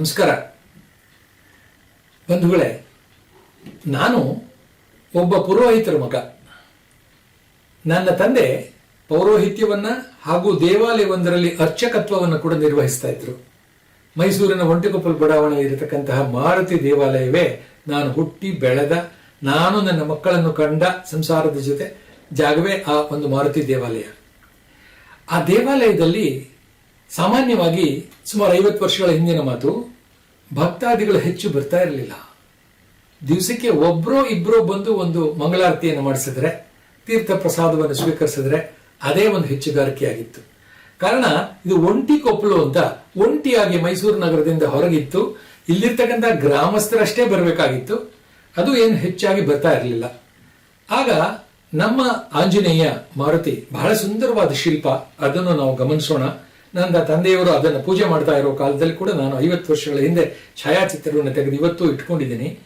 ನಮಸ್ಕಾರ. ಬಂಧುಗಳೇ, ನಾನು ಒಬ್ಬ ಪುರೋಹಿತರ ಮಗ. ನನ್ನ ತಂದೆ ಪೌರೋಹಿತ್ಯವನ್ನ ಹಾಗೂ ದೇವಾಲಯವೊಂದರಲ್ಲಿ ಅರ್ಚಕತ್ವವನ್ನು ಕೂಡ ನಿರ್ವಹಿಸ್ತಾ ಇದ್ರು. ಮೈಸೂರಿನ ಒಂಟಿಕೊಪ್ಪಲ್ ಬಡಾವಣೆಯಲ್ಲಿ ಇರತಕ್ಕಂತಹ ಮಾರುತಿ ದೇವಾಲಯವೇ ನಾನು ಹುಟ್ಟಿ ಬೆಳೆದ, ನಾನು ನನ್ನ ಮಕ್ಕಳನ್ನು ಕಂಡ ಸಂಸಾರದ ಜೊತೆ ಜಾಗವೇ ಆ ಒಂದು ಮಾರುತಿ ದೇವಾಲಯ. ಆ ದೇವಾಲಯದಲ್ಲಿ ಸಾಮಾನ್ಯವಾಗಿ ಸುಮಾರು ಐವತ್ತು ವರ್ಷಗಳ ಹಿಂದಿನ ಮಾತು, ಭಕ್ತಾದಿಗಳು ಹೆಚ್ಚು ಬರ್ತಾ ಇರಲಿಲ್ಲ. ದಿವಸಕ್ಕೆ ಒಬ್ಬರೋ ಇಬ್ಬರೋ ಬಂದು ಒಂದು ಮಂಗಳಾರತಿಯನ್ನು ಮಾಡಿಸಿದ್ರೆ ತೀರ್ಥ ಪ್ರಸಾದವನ್ನು ಸ್ವೀಕರಿಸಿದ್ರೆ ಅದೇ ಒಂದು ಹೆಚ್ಚುಗಾರಿಕೆ ಆಗಿತ್ತು ಕಾರಣ, ಇದು ಒಂಟಿ ಕೊಪ್ಪಲು ಅಂತ ಒಂಟಿಯಾಗಿ ಮೈಸೂರು ನಗರದಿಂದ ಹೊರಗಿತ್ತು. ಇಲ್ಲಿರ್ತಕ್ಕಂಥ ಗ್ರಾಮಸ್ಥರಷ್ಟೇ ಬರಬೇಕಾಗಿತ್ತು. ಅದು ಏನು ಹೆಚ್ಚಾಗಿ ಬರ್ತಾ ಇರಲಿಲ್ಲ. ಆಗ ನಮ್ಮ ಆಂಜನೇಯ ಮಾರುತಿ ಬಹಳ ಸುಂದರವಾದ ಶಿಲ್ಪ, ಅದನ್ನು ನಾವು ಗಮನಿಸೋಣ. ನನ್ನ ತಂದೆಯವರು ಅದನ್ನು ಪೂಜೆ ಮಾಡ್ತಾ ಇರೋ ಕಾಲದಲ್ಲಿ ಕೂಡ ನಾನು ಐವತ್ತು ವರ್ಷಗಳ ಹಿಂದೆ ಛಾಯಾಚಿತ್ರವನ್ನು ತೆಗೆದು ಇವತ್ತು ಇಟ್ಕೊಂಡಿದ್ದೀನಿ.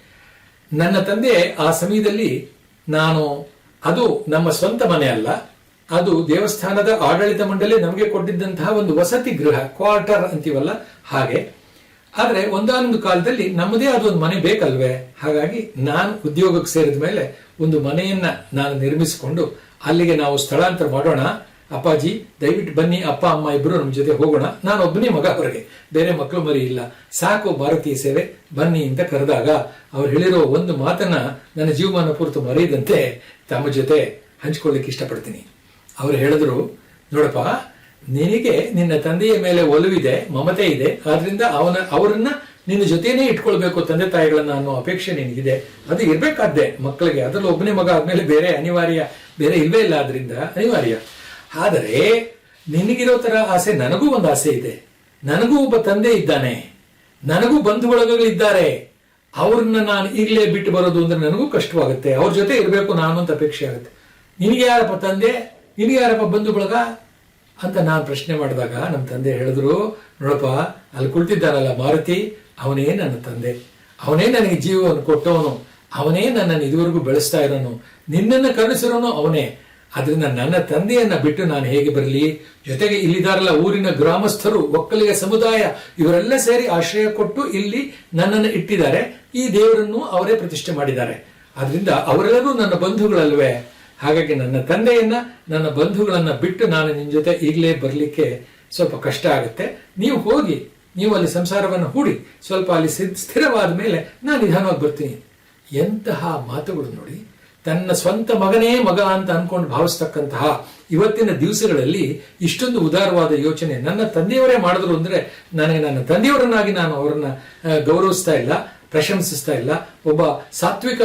ನನ್ನ ತಂದೆ ಆ ಸಮಯದಲ್ಲಿ ನಾನು, ಅದು ನಮ್ಮ ಸ್ವಂತ ಮನೆ ಅಲ್ಲ, ಅದು ದೇವಸ್ಥಾನದ ಆಡಳಿತ ಮಂಡಳಿ ನಮಗೆ ಕೊಟ್ಟಿದ್ದಂತಹ ಒಂದು ವಸತಿ ಗೃಹ, ಕ್ವಾರ್ಟರ್ ಅಂತೀವಲ್ಲ ಹಾಗೆ. ಆದರೆ ಒಂದಾನೊಂದು ಕಾಲದಲ್ಲಿ ನಮ್ಮದೇ ಆದ ಒಂದು ಮನೆ ಬೇಕಲ್ವೇ? ಹಾಗಾಗಿ ನಾನು ಉದ್ಯೋಗಕ್ಕೆ ಸೇರಿದ ಮೇಲೆ ಒಂದು ಮನೆಯನ್ನ ನಾನು ನಿರ್ಮಿಸಿಕೊಂಡು ಅಲ್ಲಿಗೆ ನಾವು ಸ್ಥಳಾಂತರ ಮಾಡೋಣ. ಅಪ್ಪಾಜಿ, ದಯವಿಟ್ಟು ಬನ್ನಿ, ಅಪ್ಪ, ಅಮ್ಮ ಇಬ್ರು ನಮ್ಮ ಜೊತೆ ಹೋಗೋಣ. ನಾನು ಒಬ್ಬನೇ ಮಗ ಹೊರಗೆ. ಬೇರೆ ಮಕ್ಕಳು ಮರಿ ಇಲ್ಲ. ಸಾಕು ಭಾರತೀಯ ಸೇವೆ, ಬನ್ನಿ ಅಂತ ಕರೆದಾಗ ಅವ್ರು ಹೇಳಿರೋ ಒಂದು ಮಾತನ್ನ ನನ್ನ ಜೀವಮಾನ ಪೂರ್ತಿ ಮರೆಯದಂತೆ ತಮ್ಮ ಜೊತೆ ಹಂಚ್ಕೊಳ್ಳಿಕ್ಕೆ ಇಷ್ಟಪಡ್ತೀನಿ. ಅವ್ರು ಹೇಳಿದ್ರು, ನೋಡಪ್ಪ, ನಿನಗೆ ನಿನ್ನ ತಂದೆಯ ಮೇಲೆ ಒಲವಿದೆ, ಮಮತೆ ಇದೆ, ಆದ್ರಿಂದ ಅವನ, ಅವರನ್ನ ನಿನ್ನ ಜೊತೆನೇ ಇಟ್ಕೊಳ್ಬೇಕು, ತಂದೆ ತಾಯಿಗಳನ್ನ ಅನ್ನೋ ಅಪೇಕ್ಷೆ ನಿನಗಿದೆ. ಅದು ಇರ್ಬೇಕಾದ್ದೆ ಮಕ್ಕಳಿಗೆ. ಅದ್ರಲ್ಲಿ ಒಬ್ಬನೇ ಮಗ ಆದ್ಮೇಲೆ ಬೇರೆ ಅನಿವಾರ್ಯ, ಬೇರೆ ಇಲ್ವೇ ಇಲ್ಲ ಆದ್ರಿಂದ ಅನಿವಾರ್ಯ. ಆದರೆ ನಿನಗಿರೋ ತರ ಆಸೆ ನನಗೂ ಒಂದು ಆಸೆ ಇದೆ. ನನಗೂ ಒಬ್ಬ ತಂದೆ ಇದ್ದಾನೆ. ನನಗೂ ಬಂಧು ಬಳಗಗಳಿದ್ದಾರೆ ಅವ್ರನ್ನ ನಾನು ಈಗಲೇ ಬಿಟ್ಟು ಬರೋದು ಅಂದ್ರೆ ನನಗೂ ಕಷ್ಟವಾಗುತ್ತೆ. ಅವ್ರ ಜೊತೆ ಇರಬೇಕು ನಾನು ಅಂತ ಅಪೇಕ್ಷೆ ಆಗುತ್ತೆ. ನಿನಗೆ ಯಾರಪ್ಪ ತಂದೆ? ನಿನಗೆ ಯಾರಪ್ಪ ಬಂಧು ಬಳಗ? ಅಂತ ನಾನು ಪ್ರಶ್ನೆ ಮಾಡಿದಾಗ ನಮ್ಮ ತಂದೆ ಹೇಳಿದ್ರು, ನೋಡಪ್ಪ, ಅಲ್ಲಿ ಕುಳಿತಿದ್ದಾನಲ್ಲ ಮಾರುತಿ, ಅವನೇ ನನ್ನ ತಂದೆ. ಅವನೇ ನನಗೆ ಜೀವವನ್ನು ಕೊಟ್ಟವನು. ಅವನೇ ನನ್ನನ್ನು ಇದುವರೆಗೂ ಬೆಳೆಸ್ತಾ ಇರೋನು. ನಿನ್ನನ್ನು ಕರುಣಿಸಿರೋನು ಅವನೇ. ಅದರಿಂದ ನನ್ನ ತಂದೆಯನ್ನ ಬಿಟ್ಟು ನಾನು ಹೇಗೆ ಬರಲಿ? ಜೊತೆಗೆ ಇಲ್ಲಿದಾರಲ್ಲ ಊರಿನ ಗ್ರಾಮಸ್ಥರು, ಒಕ್ಕಲಿಗ ಸಮುದಾಯ, ಇವರೆಲ್ಲ ಸೇರಿ ಆಶ್ರಯ ಕೊಟ್ಟು ಇಲ್ಲಿ ನನ್ನನ್ನು ಇಟ್ಟಿದ್ದಾರೆ. ಈ ದೇವರನ್ನು ಅವರೇ ಪ್ರತಿಷ್ಠೆ ಮಾಡಿದ್ದಾರೆ. ಆದ್ರಿಂದ ಅವರೆಲ್ಲರೂ ನನ್ನ ಬಂಧುಗಳಲ್ವೇ? ಹಾಗಾಗಿ ನನ್ನ ತಂದೆಯನ್ನ, ನನ್ನ ಬಂಧುಗಳನ್ನ ಬಿಟ್ಟು ನಾನು ನಿನ್ನ ಜೊತೆ ಈಗಲೇ ಬರಲಿಕ್ಕೆ ಸ್ವಲ್ಪ ಕಷ್ಟ ಆಗುತ್ತೆ. ನೀವು ಹೋಗಿ, ನೀವು ಅಲ್ಲಿ ಸಂಸಾರವನ್ನು ಹೂಡಿ, ಸ್ವಲ್ಪ ಅಲ್ಲಿ ಸ್ಥಿ- ಸ್ಥಿರವಾದ ಮೇಲೆ ನಾನು ನಿಧಾನವಾಗಿ ಬರ್ತೀನಿ. ಎಂತಹ ಮಾತುಗಳು ನೋಡಿ. ತನ್ನ ಸ್ವಂತ ಮಗನೇ ಮಗ ಅಂತ ಅನ್ಕೊಂಡು ಭಾವಿಸ್ತಕ್ಕಂತಹ ಇವತ್ತಿನ ದಿವಸಗಳಲ್ಲಿ ಇಷ್ಟೊಂದು ಉದಾರವಾದ ಯೋಚನೆ ನನ್ನ ತಂದೆಯವರೇ ಮಾಡಿದ್ರು ಅಂದ್ರೆ ನನಗೆ ನನ್ನ ತಂದೆಯವರನ್ನಾಗಿ ನಾನು ಅವರನ್ನ ಗೌರವಿಸ್ತಾ ಇಲ್ಲ, ಪ್ರಶಂಸಿಸ್ತಾ ಇಲ್ಲ. ಒಬ್ಬ ಸಾತ್ವಿಕ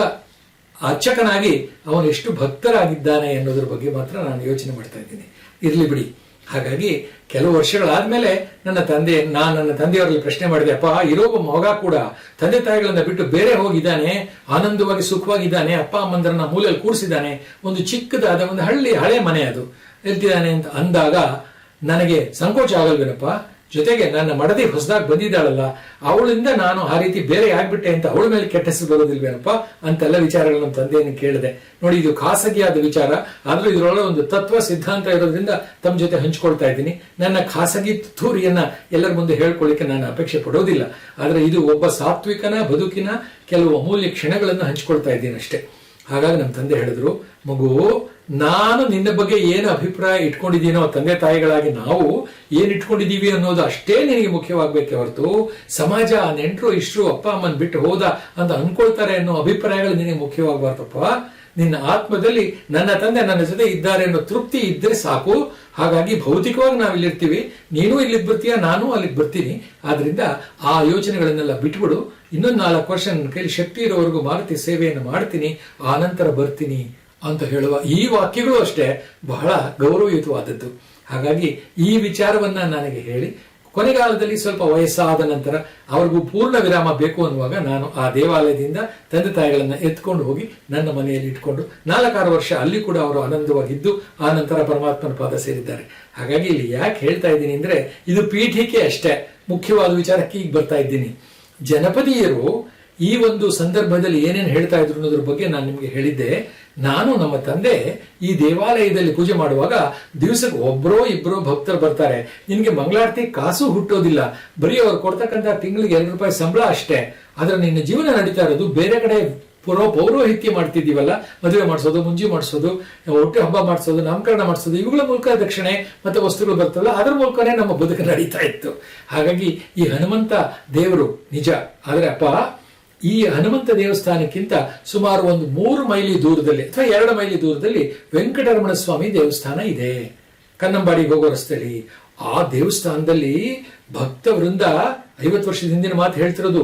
ಅರ್ಚಕನಾಗಿ ಅವನು ಎಷ್ಟು ಭಕ್ತರಾಗಿದ್ದಾನೆ ಅನ್ನೋದ್ರ ಬಗ್ಗೆ ಮಾತ್ರ ನಾನು ಯೋಚನೆ ಮಾಡ್ತಾ ಇದ್ದೀನಿ. ಇರ್ಲಿ ಬಿಡಿ. ಹಾಗಾಗಿ ಕೆಲವು ವರ್ಷಗಳಾದ್ಮೇಲೆ ನನ್ನ ತಂದೆ, ನಾನು ನನ್ನ ತಂದೆಯವರಲ್ಲಿ ಪ್ರಶ್ನೆ ಮಾಡಿದೆ, ಅಪ್ಪ ಇರೋ ಮಗ ಕೂಡ ತಂದೆ ತಾಯಿಗಳನ್ನ ಬಿಟ್ಟು ಬೇರೆ ಹೋಗಿದ್ದಾನೆ, ಆನಂದವಾಗಿ ಸುಖವಾಗಿದ್ದಾನೆ, ಅಪ್ಪ ಅಮ್ಮಂದ್ರನ್ನ ಮೂಲೆಯಲ್ಲಿ ಕೂಡಿಸಿದ್ದಾನೆ ಒಂದು ಚಿಕ್ಕದಾದ ಒಂದು ಹಳ್ಳಿ, ಹಳೆ ಮನೆ ಅದು. ಇರ್ತಿದ್ದಾನೆ ಅಂತ ಅಂದಾಗ ನನಗೆ ಸಂಕೋಚ ಆಗಲ್ವೇನಪ್ಪ? ಜೊತೆಗೆ ನನ್ನ ಮಡದಿ ಹೊಸದಾಗಿ ಬಂದಿದ್ದಾಳಲ್ಲ, ಅವಳಿಂದ ನಾನು ಆ ರೀತಿ ಬೇರೆ ಆಗ್ಬಿಟ್ಟೆ ಅಂತ ಅವಳ ಮೇಲೆ ಕೆಟ್ಟ ಹೆಸರು ಬರೋದಿಲ್ವೇನಪ್ಪ ಅಂತೆಲ್ಲ ವಿಚಾರಗಳು ನಮ್ಮ ತಂದೆಯನ್ನು ಕೇಳಿದೆ. ನೋಡಿ, ಇದು ಖಾಸಗಿಯಾದ ವಿಚಾರ, ಆದ್ರೂ ಇದರೊಳಗೆ ಒಂದು ತತ್ವ, ಸಿದ್ಧಾಂತ ಇರೋದ್ರಿಂದ ತಮ್ಮ ಜೊತೆ ಹಂಚ್ಕೊಳ್ತಾ ಇದ್ದೀನಿ. ನನ್ನ ಖಾಸಗಿ ಥೂರಿಯನ್ನ ಎಲ್ಲರ ಮುಂದೆ ಹೇಳ್ಕೊಳ್ಳಿಕ್ಕೆ ನಾನು ಅಪೇಕ್ಷೆ ಪಡೋದಿಲ್ಲ. ಆದ್ರೆ ಇದು ಒಬ್ಬ ಸಾತ್ವಿಕನ, ಬದುಕಿನ ಕೆಲವು ಅಮೂಲ್ಯ ಕ್ಷಣಗಳನ್ನು ಹಂಚ್ಕೊಳ್ತಾ ಇದ್ದೀನಿ ಅಷ್ಟೇ. ಹಾಗಾಗಿ ನಮ್ಮ ತಂದೆ ಹೇಳಿದ್ರು, ಮಗು ನಾನು ನಿನ್ನ ಬಗ್ಗೆ ಏನು ಅಭಿಪ್ರಾಯ ಇಟ್ಕೊಂಡಿದ್ದೀನೋ ತಂದೆ ತಾಯಿಗಳಾಗಿ ನಾವು ಏನ್ ಇಟ್ಕೊಂಡಿದ್ದೀವಿ ಅನ್ನೋದು ಅಷ್ಟೇ ನಿನಗೆ ಮುಖ್ಯವಾಗಬೇಕೆ ಹೊರತು ಸಮಾಜ, ನೆಂಟರು, ಇಷ್ಟರು, ಅಪ್ಪ, ಅಮ್ಮನ್ ಬಿಟ್ಟು ಹೋದ ಅಂತ ಅನ್ಕೊಳ್ತಾರೆ ಅನ್ನೋ ಅಭಿಪ್ರಾಯಗಳು ನಿನಗೆ ಮುಖ್ಯವಾಗಬಾರ್ದಪ್ಪ. ನಿನ್ನ ಆತ್ಮದಲ್ಲಿ ನನ್ನ ತಂದೆ ನನ್ನ ಜೊತೆ ಇದ್ದಾರೆ ಅನ್ನೋ ತೃಪ್ತಿ ಇದ್ರೆ ಸಾಕು. ಹಾಗಾಗಿ ಭೌತಿಕವಾಗಿ ನಾವು ಇಲ್ಲಿರ್ತೀವಿ. ನೀನು ಇಲ್ಲಿಗೆ ಬರ್ತೀಯ, ನಾನು ಅಲ್ಲಿಗೆ ಬರ್ತೀನಿ. ಆದ್ರಿಂದ ಆ ಯೋಚನೆಗಳನ್ನೆಲ್ಲ ಬಿಟ್ಬಿಡು. ಇನ್ನೊಂದು ನಾಲ್ಕು ವರ್ಷ ನನ್ನ ಕೈಲಿ ಶಕ್ತಿ ಇರೋವರೆಗೂ ಮಾರುತಿ ಸೇವೆಯನ್ನು ಮಾಡ್ತೀನಿ. ಆ ನಂತರ ಬರ್ತೀನಿ. ಅಂತ ಹೇಳುವ ಈ ವಾಕ್ಯಗಳು ಅಷ್ಟೇ ಬಹಳ ಗೌರವಯುತವಾದದ್ದು. ಹಾಗಾಗಿ ಈ ವಿಚಾರವನ್ನ ನನಗೆ ಹೇಳಿ, ಕೊನೆಗಾಲದಲ್ಲಿ ಸ್ವಲ್ಪ ವಯಸ್ಸಾದ ನಂತರ ಅವ್ರಿಗೂ ಪೂರ್ಣ ವಿರಾಮ ಬೇಕು ಅನ್ನುವಾಗ ನಾನು ಆ ದೇವಾಲಯದಿಂದ ತಂದೆ ತಾಯಿಗಳನ್ನ ಎತ್ಕೊಂಡು ಹೋಗಿ ನನ್ನ ಮನೆಯಲ್ಲಿ ಇಟ್ಕೊಂಡು, ನಾಲ್ಕಾರು ವರ್ಷ ಅಲ್ಲಿ ಕೂಡ ಅವರು ಆನಂದವಾಗಿದ್ದು ಆ ನಂತರ ಪರಮಾತ್ಮನ ಪಾದ ಸೇರಿದ್ದಾರೆ. ಹಾಗಾಗಿ ಇಲ್ಲಿ ಯಾಕೆ ಹೇಳ್ತಾ ಇದ್ದೀನಿ ಅಂದ್ರೆ, ಇದು ಪೀಠಿಕೆ ಅಷ್ಟೇ. ಮುಖ್ಯವಾದ ವಿಚಾರಕ್ಕೆ ಈಗ ಬರ್ತಾ ಇದ್ದೀನಿ. ಜನಪದೀಯರು ಈ ಒಂದು ಸಂದರ್ಭದಲ್ಲಿ ಏನೇನು ಹೇಳ್ತಾ ಇದ್ರು ಅನ್ನೋದ್ರ ಬಗ್ಗೆ ನಾನು ನಿಮಗೆ ಹೇಳಿದ್ದೆ. ನಾನು ನಮ್ಮ ತಂದೆ ಈ ದೇವಾಲಯದಲ್ಲಿ ಪೂಜೆ ಮಾಡುವಾಗ ದಿವಸಕ್ಕೆ ಒಬ್ಬರೋ ಇಬ್ಬರೋ ಭಕ್ತರು ಬರ್ತಾರೆ. ನಿನ್ಗೆ ಮಂಗಳಾರತಿ ಕಾಸು ಹುಟ್ಟೋದಿಲ್ಲ. ಬರೀ ಅವ್ರು ಕೊಡ್ತಕ್ಕಂಥ ತಿಂಗಳಿಗೆ ಎರಡು ರೂಪಾಯಿ ಸಂಬಳ ಅಷ್ಟೇ. ಆದ್ರೆ ನಿನ್ನ ಜೀವನ ನಡೀತಾ ಇರೋದು ಬೇರೆ ಕಡೆ ಪುರೋ ಪೌರೋಹಿತ್ಯ ಮಾಡ್ತಿದ್ದೀವಲ್ಲ, ಮದುವೆ ಮಾಡಿಸೋದು, ಮುಂಜಿ ಮಾಡಿಸೋದು, ಹೊಟ್ಟೆ ಹಬ್ಬ ಮಾಡಿಸೋದು, ನಾಮಕರಣ ಮಾಡಿಸೋದು, ಇವುಗಳ ಮೂಲಕ ದಕ್ಷಿಣೆ ಮತ್ತೆ ವಸ್ತುಗಳು ಬರ್ತಲ್ಲ ಅದರ ಮೂಲಕನೇ ನಮ್ಮ ಬದುಕು ನಡೀತಾ ಇತ್ತು. ಹಾಗಾಗಿ ಈ ಹನುಮಂತ ದೇವರು ನಿಜ. ಆದ್ರೆ ಅಪ್ಪ ಈ ಹನುಮಂತ ದೇವಸ್ಥಾನಕ್ಕಿಂತ ಸುಮಾರು ಒಂದು ಮೂರು ಮೈಲಿ ದೂರದಲ್ಲಿ ಅಥವಾ ಎರಡು ಮೈಲಿ ದೂರದಲ್ಲಿ ವೆಂಕಟರಮಣ ಸ್ವಾಮಿ ದೇವಸ್ಥಾನ ಇದೆ. ಕನ್ನಂಬಾಡಿ ಹೋಗೋ ರಸ್ತೆಯಲ್ಲಿ ಆ ದೇವಸ್ಥಾನದಲ್ಲಿ ಭಕ್ತ ವೃಂದ ಐವತ್ತು ವರ್ಷದ ಹಿಂದಿನ ಮಾತು ಹೇಳ್ತಿರೋದು,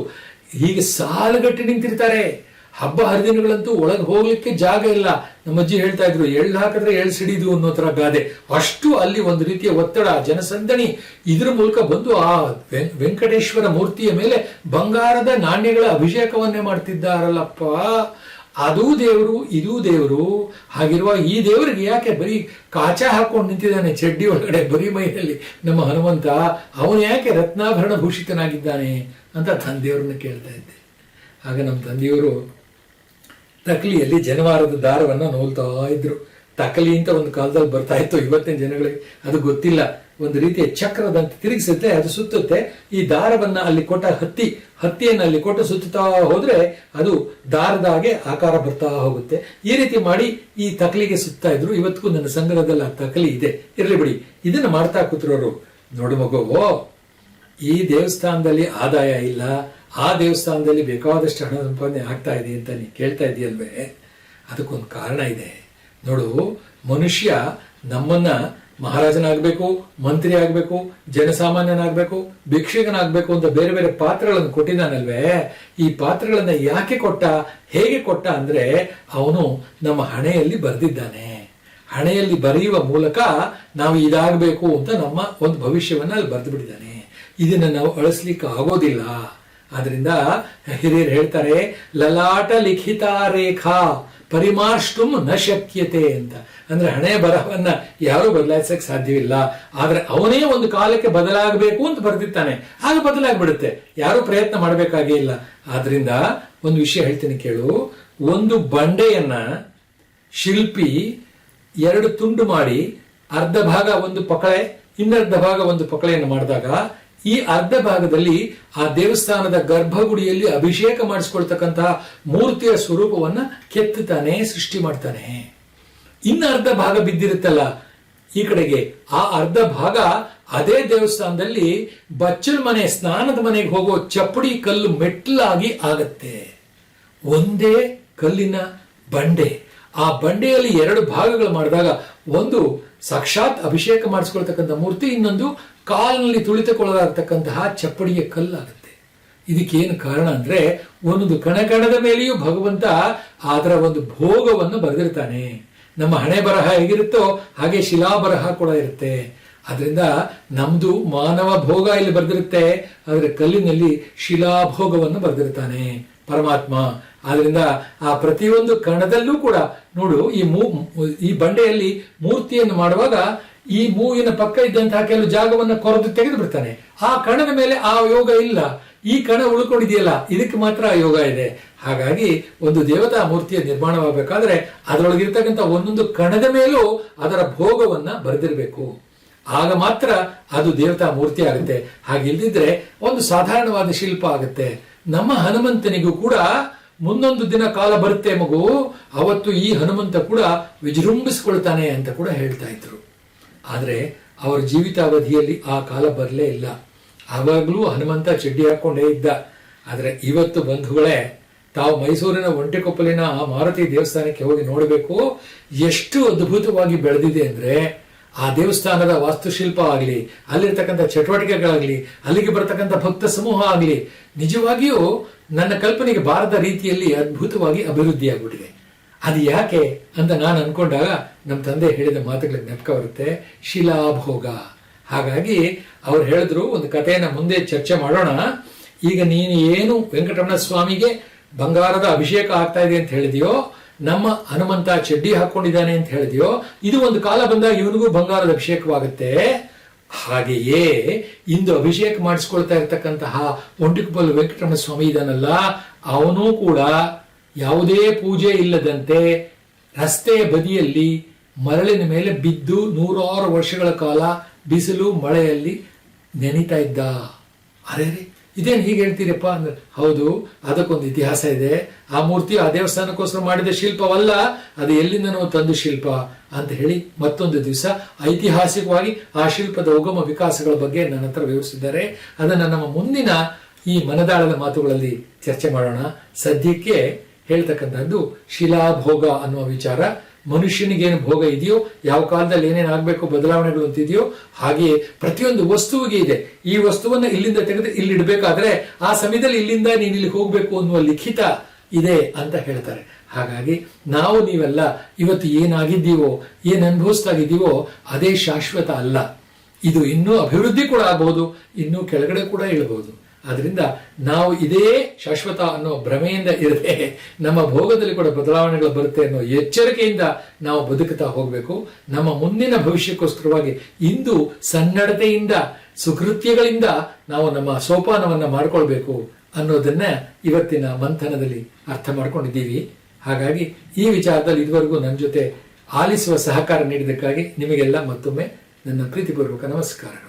ಹೀಗೆ ಸಾಲುಗಟ್ಟಿ ನಿಂತಿರ್ತಾರೆ. ಹಬ್ಬ ಹರಿದಿನಗಳಂತೂ ಒಳಗೆ ಹೋಗ್ಲಿಕ್ಕೆ ಜಾಗ ಇಲ್ಲ. ನಮ್ಮ ಅಜ್ಜಿ ಹೇಳ್ತಾ ಇದ್ರು, ಎಳ್ಳು ಹಾಕಿದ್ರೆ ಎಳ್ ಸಿಡಿದು ಅನ್ನೋ ತರ ಗಾದೆ. ಅಷ್ಟು ಅಲ್ಲಿ ಒಂದು ರೀತಿಯ ಒತ್ತಡ, ಜನಸಂದಣಿ ಇದ್ರ ಮೂಲಕ ಬಂದು ಆ ವೆಂಕಟೇಶ್ವರ ಮೂರ್ತಿಯ ಮೇಲೆ ಬಂಗಾರದ ನಾಣ್ಯಗಳ ಅಭಿಷೇಕವನ್ನೇ ಮಾಡ್ತಿದ್ದಾರಲ್ಲಪ್ಪ. ಅದೂ ದೇವರು, ಇದೂ ದೇವರು. ಹಾಗಿರುವ ಈ ದೇವರಿಗೆ ಯಾಕೆ ಬರೀ ಕಾಚ ಹಾಕೊಂಡು ನಿಂತಿದ್ದಾನೆ ಚಡ್ಡಿ ಒಳಗಡೆ ಬರೀ ಮೈಯಲ್ಲಿ? ನಮ್ಮ ಹನುಮಂತ, ಅವನು ಯಾಕೆ ರತ್ನಾಭರಣ ಭೂಷಿತನಾಗಿದ್ದಾನೆ ಅಂತ ತಂದೆಯವ್ರನ್ನ ಕೇಳ್ತಾ ಇದ್ದೆ. ಆಗ ನಮ್ಮ ತಂದೆಯವರು ತಕಲಿಯಲ್ಲಿ ಜನವಾರದ ದಾರವನ್ನ ನೋಲ್ತಾ ಇದ್ರು. ತಕಲಿ ಅಂತ ಒಂದು ಕಾಲದಲ್ಲಿ ಬರ್ತಾ ಇತ್ತು ಇವತ್ತಿನ ಜನಗಳಿಗೆ. ಅದು ಗೊತ್ತಿಲ್ಲ. ಒಂದು ರೀತಿಯ ಚಕ್ರದಂತೆ ತಿರುಗಿಸುತ್ತೆ, ಅದು ಸುತ್ತುತ್ತೆ. ಈ ದಾರವನ್ನ ಅಲ್ಲಿ ಕೊಟ್ಟ ಹತ್ತಿ, ಹತ್ತಿಯನ್ನು ಅಲ್ಲಿ ಕೊಟ್ಟು ಸುತ್ತುತ್ತಾ ಹೋದ್ರೆ ಅದು ದಾರದ ಹಾಗೆ ಆಕಾರ ಬರ್ತಾ ಹೋಗುತ್ತೆ. ಈ ರೀತಿ ಮಾಡಿ ಈ ತಕಲಿಗೆ ಸುತ್ತಾ ಇದ್ರು. ಇವತ್ತಿಗೂ ನನ್ನ ಸಂಗ್ರಹದಲ್ಲಿ ಆ ತಕಲಿ ಇದೆ. ಇರಲಿ ಬಿಡಿ. ಇದನ್ನ ಮಾಡ್ತಾ ಕೂತಿರೋರು. ನೋಡು ಮಗು, ಈ ದೇವಸ್ಥಾನದಲ್ಲಿ ಆದಾಯ ಇಲ್ಲ. ಆ ದೇವಸ್ಥಾನದಲ್ಲಿ ಬೇಕಾದಷ್ಟು ಹಣ ಸಂಪಾದನೆ ಆಗ್ತಾ ಇದೆ ಅಂತ ನೀನು ಕೇಳ್ತಾ ಇದೆಯಲ್ವೇ? ಅದಕ್ಕೊಂದು ಕಾರಣ ಇದೆ. ನೋಡು, ಮನುಷ್ಯ ನಮ್ಮನ್ನ ಮಹಾರಾಜನಾಗಬೇಕು ಮಂತ್ರಿ ಆಗಬೇಕು ಜನಸಾಮಾನ್ಯನಾಗಬೇಕು, ಭಿಕ್ಷಕನಾಗಬೇಕು ಅಂತ ಬೇರೆ ಬೇರೆ ಪಾತ್ರಗಳನ್ನು ಕೊಟ್ಟಿದ್ದಾನಲ್ವೇ? ಈ ಪಾತ್ರಗಳನ್ನ ಯಾಕೆ ಕೊಟ್ಟ, ಹೇಗೆ ಕೊಟ್ಟ ಅಂದ್ರೆ ಅವನು ನಮ್ಮ ಹಣೆಯಲ್ಲಿ ಬರೆದಿದ್ದಾನೆ. ಹಣೆಯಲ್ಲಿ ಬರೆಯುವ ಮೂಲಕ ನಾವು ಇದಾಗಬೇಕು ಅಂತ ನಮ್ಮ ಒಂದು ಭವಿಷ್ಯವನ್ನ ಅಲ್ಲಿ ಬರೆದು ಬಿಟ್ಟಿದ್ದಾನೆ. ಇದನ್ನ ನಾವು ಅಳಿಸ್ಲಿಕ್ಕೆ ಆಗೋದಿಲ್ಲ. ಆದ್ರಿಂದ ಹಿರಿಯರು ಹೇಳ್ತಾರೆ, ಲಲಾಟ ಲಿಖಿತ ರೇಖಾ ಪರಿಮಾಷ್ಟುಂ ನ ಶಕ್ಯತೆ ಅಂತ. ಅಂದ್ರೆ ಹಣೆ ಬರಹವನ್ನ ಯಾರು ಬದಲಾಯಿಸಕ್ ಸಾಧ್ಯವಿಲ್ಲ. ಆದ್ರೆ ಅವನೇ ಒಂದು ಕಾಲಕ್ಕೆ ಬದಲಾಗಬೇಕು ಅಂತ ಬರೆದಿರ್ತಾನೆ. ಆಗ ಬದಲಾಗ್ಬಿಡುತ್ತೆ. ಯಾರು ಪ್ರಯತ್ನ ಮಾಡಬೇಕಾಗೇ ಇಲ್ಲ. ಆದ್ರಿಂದ ಒಂದು ವಿಷಯ ಹೇಳ್ತೀನಿ ಕೇಳು. ಒಂದು ಬಂಡೆಯನ್ನ ಶಿಲ್ಪಿ ಎರಡು ತುಂಡು ಮಾಡಿ ಅರ್ಧ ಭಾಗ ಒಂದು ಪಕಳೆ, ಇನ್ನರ್ಧ ಭಾಗ ಒಂದು ಪಕಳೆಯನ್ನು ಮಾಡಿದಾಗ ಈ ಅರ್ಧ ಭಾಗದಲ್ಲಿ ಆ ದೇವಸ್ಥಾನದ ಗರ್ಭಗುಡಿಯಲ್ಲಿ ಅಭಿಷೇಕ ಮಾಡಿಸ್ಕೊಳ್ತಕ್ಕಂತಹ ಮೂರ್ತಿಯ ಸ್ವರೂಪವನ್ನ ಕೆತ್ತುತ್ತಾನೆ ಸೃಷ್ಟಿ ಮಾಡ್ತಾನೆ. ಇನ್ನ ಅರ್ಧ ಭಾಗ ಬಿದ್ದಿರುತ್ತಲ್ಲ, ಈ ಕಡೆಗೆ. ಆ ಅರ್ಧ ಭಾಗ ಅದೇ ದೇವಸ್ಥಾನದಲ್ಲಿ ಬಚ್ಚಲ್ ಮನೆ, ಸ್ನಾನದ ಮನೆಗೆ ಹೋಗೋ ಚಪ್ಪಡಿ ಕಲ್ಲು ಮೆಟ್ಲಾಗಿ ಆಗತ್ತೆ. ಒಂದೇ ಕಲ್ಲಿನ ಬಂಡೆ. ಆ ಬಂಡೆಯಲ್ಲಿ ಎರಡು ಭಾಗಗಳು ಮಾಡಿದಾಗ ಒಂದು ಸಾಕ್ಷಾತ್ ಅಭಿಷೇಕ ಮಾಡಿಸ್ಕೊಳ್ತಕ್ಕಂಥ ಮೂರ್ತಿ, ಇನ್ನೊಂದು ಕಾಲಿನಲ್ಲಿ ತುಳಿತುಕೊಳ್ಳಲಾಗತಕ್ಕಂತಹ ಚಪ್ಪಡಿಯ ಕಲ್ಲಾಗುತ್ತೆ. ಇದಕ್ಕೇನು ಕಾರಣ ಅಂದ್ರೆ ಒಂದೊಂದು ಕಣಕಣದ ಮೇಲೆಯೂ ಭಗವಂತ ಅದರ ಒಂದು ಭೋಗವನ್ನು ಬರೆದಿರ್ತಾನೆ. ನಮ್ಮ ಹಣೆ ಬರಹ ಹೇಗಿರುತ್ತೋ ಹಾಗೆ ಶಿಲಾಬರಹ ಕೂಡ ಇರುತ್ತೆ. ಅದರಿಂದ ನಮ್ದು ಮಾನವ ಭೋಗ ಇಲ್ಲಿ ಬರೆದಿರುತ್ತೆ. ಆದರೆ ಕಲ್ಲಿನಲ್ಲಿ ಶಿಲಾಭೋಗವನ್ನು ಬರೆದಿರ್ತಾನೆ. ಪರಮಾತ್ಮ. ಆದ್ರಿಂದ ಆ ಪ್ರತಿಯೊಂದು ಕಣದಲ್ಲೂ ಕೂಡ ನೋಡು, ಈ ಮೂ, ಈ ಬಂಡೆಯಲ್ಲಿ ಮೂರ್ತಿಯನ್ನು ಮಾಡುವಾಗ ಈ ಮೂವಿನ ಪಕ್ಕ ಇದ್ದಂತಹ ಕೆಲವು ಜಾಗವನ್ನು ಕೊರೆದು ತೆಗೆದು ಬಿಡ್ತಾನೆ. ಆ ಕಣದ ಮೇಲೆ ಆ ಯೋಗ ಇಲ್ಲ. ಈ ಕಣ ಉಳ್ಕೊಂಡಿದೆಯಲ್ಲ, ಇದಕ್ಕೆ ಮಾತ್ರ ಆ ಯೋಗ ಇದೆ. ಹಾಗಾಗಿ ಒಂದು ದೇವತಾ ಮೂರ್ತಿಯ ನಿರ್ಮಾಣವಾಗಬೇಕಾದ್ರೆ ಅದರೊಳಗಿರ್ತಕ್ಕಂಥ ಒಂದೊಂದು ಕಣದ ಮೇಲೂ ಅದರ ಭೋಗವನ್ನ ಬರೆದಿರಬೇಕು. ಆಗ ಮಾತ್ರ ಅದು ದೇವತಾ ಮೂರ್ತಿ ಆಗುತ್ತೆ ಹಾಗಿಲ್ದಿದ್ರೆ ಒಂದು ಸಾಧಾರಣವಾದ ಶಿಲ್ಪ ಆಗುತ್ತೆ. ನಮ್ಮ ಹನುಮಂತನಿಗೂ ಕೂಡ ಮುಂದೊಂದು ದಿನ ಕಾಲ ಬರುತ್ತೆ ಮಗು. ಅವತ್ತು ಈ ಹನುಮಂತ ಕೂಡ ವಿಜೃಂಭಿಸ್ಕೊಳ್ತಾನೆ ಅಂತ ಕೂಡ ಹೇಳ್ತಾ ಇದ್ರು. ಆದರೆ ಅವರ ಜೀವಿತಾವಧಿಯಲ್ಲಿ ಆ ಕಾಲ ಬರಲೇ ಇಲ್ಲ. ಆವಾಗಲೂ ಹನುಮಂತ ಚಡ್ಡಿ ಹಾಕೊಂಡೇ ಇದ್ದ. ಆದರೆ ಇವತ್ತು ಬಂಧುಗಳೇ, ತಾವು ಮೈಸೂರಿನ ಒಂಟೆಕೊಪ್ಪಲಿನ ಆ ಮಾರುತಿ ದೇವಸ್ಥಾನಕ್ಕೆ ಹೋಗಿ ನೋಡಬೇಕು. ಎಷ್ಟು ಅದ್ಭುತವಾಗಿ ಬೆಳೆದಿದೆ ಅಂದ್ರೆ ಆ ದೇವಸ್ಥಾನದ ವಾಸ್ತುಶಿಲ್ಪ ಆಗಲಿ ಅಲ್ಲಿರ್ತಕ್ಕಂಥ ಚಟುವಟಿಕೆಗಳಾಗಲಿ, ಅಲ್ಲಿಗೆ ಬರತಕ್ಕಂಥ ಭಕ್ತ ಸಮೂಹ ಆಗಲಿ, ನಿಜವಾಗಿಯೂ ನನ್ನ ಕಲ್ಪನೆಗೆ ಬಾರದ ರೀತಿಯಲ್ಲಿ ಅದ್ಭುತವಾಗಿ ಅಭಿವೃದ್ಧಿಯಾಗ್ಬಿಟ್ಟಿದೆ. ಅದು ಯಾಕೆ ಅಂತ ನಾನು ಅನ್ಕೊಂಡಾಗ ನಮ್ಮ ತಂದೆ ಹೇಳಿದ ಮಾತುಗಳ ನೆಪಕ ಬರುತ್ತೆ, ಶಿಲಾಭೋಗ. ಹಾಗಾಗಿ ಅವ್ರು ಹೇಳಿದ್ರು, ಒಂದು ಕಥೆಯನ್ನು ಮುಂದೆ ಚರ್ಚೆ ಮಾಡೋಣ. ಈಗ ನೀನು ಏನು ವೆಂಕಟರಮಣ ಸ್ವಾಮಿಗೆ ಬಂಗಾರದ ಅಭಿಷೇಕ ಆಗ್ತಾ ಇದೆ ಅಂತ ಹೇಳಿದೆಯೋ ನಮ್ಮ ಹನುಮಂತ ಚಡ್ಡಿ ಹಾಕೊಂಡಿದ್ದಾನೆ ಅಂತ ಹೇಳಿದೆಯೋ, ಇದು ಒಂದು ಕಾಲ ಬಂದಾಗ ಇವನಿಗೂ ಬಂಗಾರದ ಅಭಿಷೇಕವಾಗುತ್ತೆ. ಹಾಗೆಯೇ ಇಂದು ಅಭಿಷೇಕ ಮಾಡಿಸ್ಕೊಳ್ತಾ ಇರ್ತಕ್ಕಂತಹ ಒಂಟಿಕುಪ್ಪಲ್ ವೆಂಕಟರಮಣ ಸ್ವಾಮಿ ಇದಾನಲ್ಲ, ಅವನೂ ಕೂಡ ಯಾವುದೇ ಪೂಜೆ ಇಲ್ಲದಂತೆ ರಸ್ತೆಯ ಬದಿಯಲ್ಲಿ ಮರಳಿನ ಮೇಲೆ ಬಿದ್ದು ನೂರಾರು ವರ್ಷಗಳ ಕಾಲ ಬಿಸಿಲು ಮಳೆಯಲ್ಲಿ ನೆನೀತಾ ಇದ್ದ. ಅರೆ ಇದೇನು ಹೀಗೆ ಹೇಳ್ತೀರಪ್ಪ ಅಂದ್ರೆ, ಹೌದು, ಅದಕ್ಕೊಂದು ಇತಿಹಾಸ ಇದೆ. ಆ ಮೂರ್ತಿಯು ಆ ದೇವಸ್ಥಾನಕ್ಕೋಸ್ಕರ ಮಾಡಿದ ಶಿಲ್ಪವಲ್ಲ, ಅದು ಎಲ್ಲಿಂದ ನಾವು ತಂದು ಶಿಲ್ಪ ಅಂತ ಹೇಳಿ ಮತ್ತೊಂದು ದಿವಸ ಐತಿಹಾಸಿಕವಾಗಿ ಆ ಶಿಲ್ಪದ ಉಗಮ ವಿಕಾಸಗಳ ಬಗ್ಗೆ ನನ್ನ ಹತ್ರ ವಿವರಿಸಿದ್ದಾರೆ. ಅದನ್ನು ನಮ್ಮ ಮುಂದಿನ ಈ ಮನದಾಳದ ಮಾತುಗಳಲ್ಲಿ ಚರ್ಚೆ ಮಾಡೋಣ. ಸದ್ಯಕ್ಕೆ ಹೇಳ್ತಕ್ಕಂಥದ್ದು ಶಿಲಾಭೋಗ ಅನ್ನುವ ವಿಚಾರ. ಮನುಷ್ಯನಿಗೇನು ಭೋಗ ಇದೆಯೋ, ಯಾವ ಕಾಲದಲ್ಲಿ ಏನೇನು ಆಗಬೇಕು, ಬದಲಾವಣೆಗಳು ಅಂತಿದೆಯೋ, ಹಾಗೆಯೇ ಪ್ರತಿಯೊಂದು ವಸ್ತುವಿಗೆ ಇದೆ. ಈ ವಸ್ತುವನ್ನ ಇಲ್ಲಿಂದ ತೆಗೆದು ಇಲ್ಲಿ ಇಡಬೇಕಾದ್ರೆ, ಆ ಸಮಯದಲ್ಲಿ ಇಲ್ಲಿಂದ ನೀನು ಇಲ್ಲಿ ಹೋಗಬೇಕು ಅನ್ನುವ ಲಿಖಿತ ಇದೆ ಅಂತ ಹೇಳ್ತಾರೆ. ಹಾಗಾಗಿ ನಾವು ನೀವೆಲ್ಲ ಇವತ್ತು ಏನಾಗಿದ್ದೀವೋ, ಏನ್ ಅನುಭವಿಸ್ತಾ ಇದ್ದೀವೋ ಅದೇ ಶಾಶ್ವತ ಅಲ್ಲ. ಇದು ಇನ್ನೂ ಅಭಿವೃದ್ಧಿ ಕೂಡ ಆಗಬಹುದು ಇನ್ನೂ ಕೆಳಗಡೆ ಕೂಡ ಇಳಬಹುದು ಆದ್ರಿಂದ ನಾವು ಇದೇ ಶಾಶ್ವತ ಅನ್ನೋ ಭ್ರಮೆಯಿಂದ ಇರದೆ ನಮ್ಮ ಭೋಗದಲ್ಲಿ ಕೂಡ ಬದಲಾವಣೆಗಳು ಬರುತ್ತೆ ಅನ್ನೋ ಎಚ್ಚರಿಕೆಯಿಂದ ನಾವು ಬದುಕುತ್ತಾ ಹೋಗಬೇಕು. ನಮ್ಮ ಮುಂದಿನ ಭವಿಷ್ಯಕ್ಕೋಸ್ಕರವಾಗಿ ಇಂದು ಸನ್ನಡತೆಯಿಂದ, ಸುಕೃತ್ಯಗಳಿಂದ ನಾವು ನಮ್ಮ ಸೋಪಾನವನ್ನ ಮಾಡ್ಕೊಳ್ಬೇಕು ಅನ್ನೋದನ್ನ ಇವತ್ತಿನ ಮಂಥನದಲ್ಲಿ ಅರ್ಥ ಮಾಡ್ಕೊಂಡಿದ್ದೀವಿ. ಹಾಗಾಗಿ ಈ ವಿಚಾರದಲ್ಲಿ ಇದುವರೆಗೂ ನನ್ನ ಜೊತೆ ಆಲಿಸುವ ಸಹಕಾರ ನೀಡಿದ್ದಕ್ಕಾಗಿ ನಿಮಗೆಲ್ಲ ಮತ್ತೊಮ್ಮೆ ನನ್ನ ಪ್ರೀತಿಪೂರ್ವಕ ನಮಸ್ಕಾರಗಳು.